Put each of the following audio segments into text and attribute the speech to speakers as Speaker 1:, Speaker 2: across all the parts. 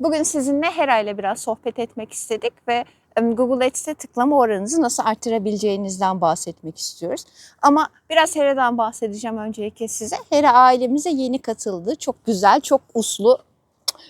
Speaker 1: Bugün sizinle Hera ile biraz sohbet etmek istedik ve Google Ads'te tıklama oranınızı nasıl artırabileceğinizden bahsetmek istiyoruz. Ama biraz Hera'dan bahsedeceğim öncelikle size. Hera ailemize yeni katıldı. Çok güzel, çok uslu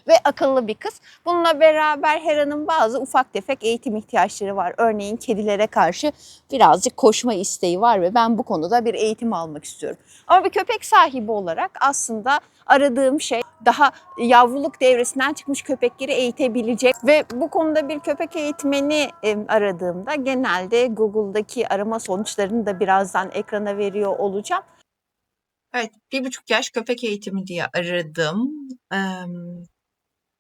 Speaker 1: ve akıllı bir kız. Bununla beraber Hera'nın bazı ufak tefek eğitim ihtiyaçları var. Örneğin kedilere karşı birazcık koşma isteği var ve ben bu konuda bir eğitim almak istiyorum. Ama bir köpek sahibi olarak aslında aradığım şey daha yavruluk devresinden çıkmış köpekleri eğitebilecek ve bu konuda bir köpek eğitmeni aradığımda genelde Google'daki arama sonuçlarını da birazdan ekrana veriyor olacağım.
Speaker 2: Evet, bir buçuk yaş köpek eğitimi diye aradım.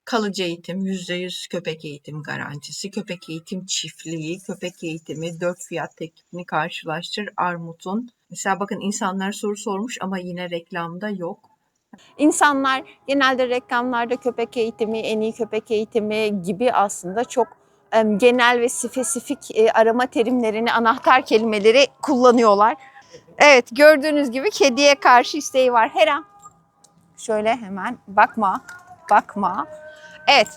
Speaker 2: Kalıcı eğitim, yüzde yüz köpek eğitim garantisi, köpek eğitim çiftliği, köpek eğitimi, dört fiyat teklifini karşılaştır Armut'un. Mesela bakın insanlar soru sormuş ama yine reklamda yok.
Speaker 1: İnsanlar genelde reklamlarda köpek eğitimi, en iyi köpek eğitimi gibi aslında çok genel ve spesifik e, arama terimlerini, anahtar kelimeleri kullanıyorlar. Evet gördüğünüz gibi kediye karşı isteği var. Hera. Şöyle hemen bakma, bakma. Evet.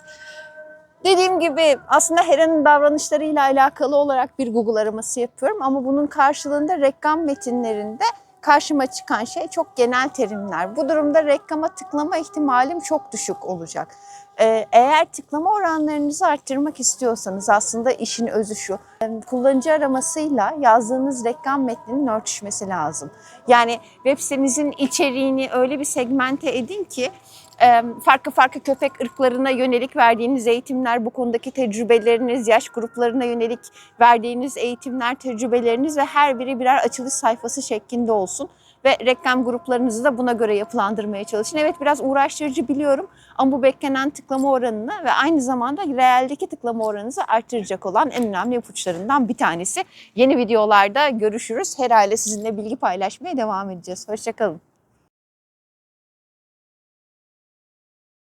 Speaker 1: Dediğim gibi aslında Hera'nın davranışlarıyla alakalı olarak bir Google araması yapıyorum ama bunun karşılığında reklam metinlerinde karşıma çıkan şey çok genel terimler. Bu durumda reklama tıklama ihtimalim çok düşük olacak. Ee, Eğer tıklama oranlarınızı arttırmak istiyorsanız aslında işin özü şu. em, Kullanıcı aramasıyla yazdığınız reklam metninin örtüşmesi lazım. Yani web sitenizin içeriğini öyle bir segmente edin ki farklı farklı köpek ırklarına yönelik verdiğiniz eğitimler, bu konudaki tecrübeleriniz, yaş gruplarına yönelik verdiğiniz eğitimler, tecrübeleriniz ve her biri birer açılış sayfası şeklinde olsun. Ve reklam gruplarınızı da buna göre yapılandırmaya çalışın. Evet biraz uğraştırıcı biliyorum ama bu beklenen tıklama oranını ve aynı zamanda realdeki tıklama oranınızı artıracak olan en önemli ipuçlarından bir tanesi. Yeni videolarda görüşürüz. Herhalde sizinle bilgi paylaşmaya devam edeceğiz. Hoşçakalın.